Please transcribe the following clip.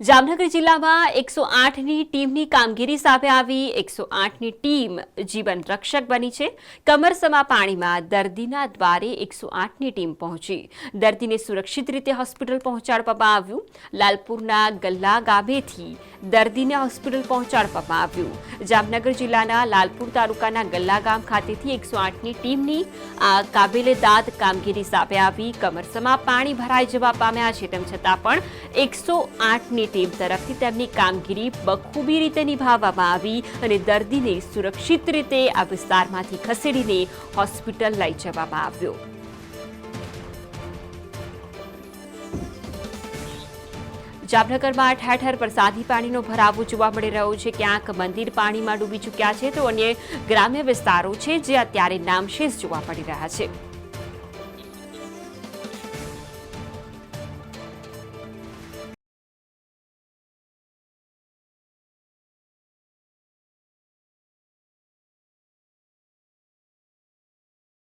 જામનગર જિલ્લામાં એકસો આઠની ટીમની કામગીરી સામે આવી. એકસો આઠની ટીમ જીવન રક્ષક બની છે. કમરસમા પાણીમાં દર્દીના દ્વારે એકસો આઠની ટીમ પહોંચી. દર્દીને સુરક્ષિત રીતે હોસ્પિટલ પહોંચાડવામાં આવ્યું. લાલપુરના ગલ્લા ગામેથી દર્દીને હોસ્પિટલ પહોંચાડવામાં આવ્યું. જામનગર જિલ્લાના લાલપુર તાલુકાના ગલ્લા ગામ ખાતેથી એકસો આઠની ટીમની આ કાબેલે દાદ કામગીરી સામે આવી. કમરસમા પાણી ભરાઈ જવા પામ્યા છે. તેમ છતાં પણ એકસો આઠની ટીમ તરફથી તેમની કામગીરી બખૂબી રીતે નિભાવવામાં આવી અને દર્દીને સુરક્ષિત રીતે આ વિસ્તારમાંથી ખસેડીને હોસ્પિટલ લઈ જવામાં આવ્યો. જામનગરમાં ઠેર ઠેર વરસાદી પાણીનો ભરાવો જોવા મળી રહ્યો છે. ક્યાંક મંદિર પાણીમાં ડૂબી ચૂક્યા છે તો અન્ય ગ્રામ્ય વિસ્તારો છે જે અત્યારે નામશેષ જોવા મળી રહ્યા છે.